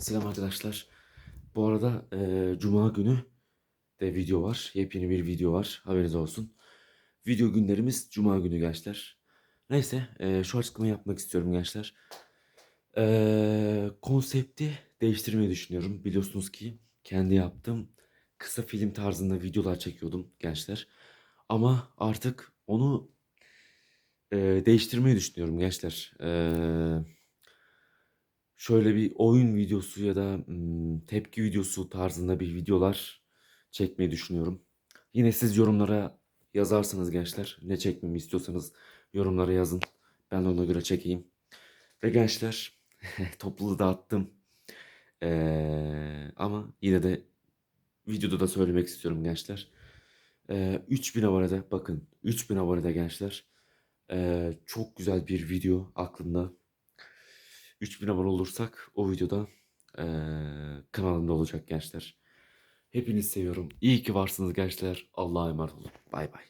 Selam arkadaşlar. Bu arada eee, Cuma günü de video var. Yepyeni bir video var. Haberiniz olsun. Video günlerimiz Cuma günü gençler. Neyse eee, şu açıklamayı yapmak istiyorum gençler. Eee, konsepti değiştirmeyi düşünüyorum. Biliyorsunuz ki kendi yaptığım kısa film tarzında videolar çekiyordum gençler. Ama artık onu eee, değiştirmeyi düşünüyorum gençler. Eee şöyle bir oyun videosu ya da tepki videosu tarzında bir videolar çekmeyi düşünüyorum. Yine siz yorumlara yazarsanız gençler ne çekmemi istiyorsanız yorumlara yazın. Ben ona göre çekeyim. Ve gençler topluluğu dağıttım. Ee, ama yine de videoda da söylemek istiyorum gençler. Ee, 3000 abonede bakın 3000 abonede gençler. Ee, çok güzel bir video aklımda. 3000 abone olursak o videoda eee kanalımda olacak gençler. Hepinizi seviyorum. İyi ki varsınız gençler. Allah'a emanet olun. Bay bay.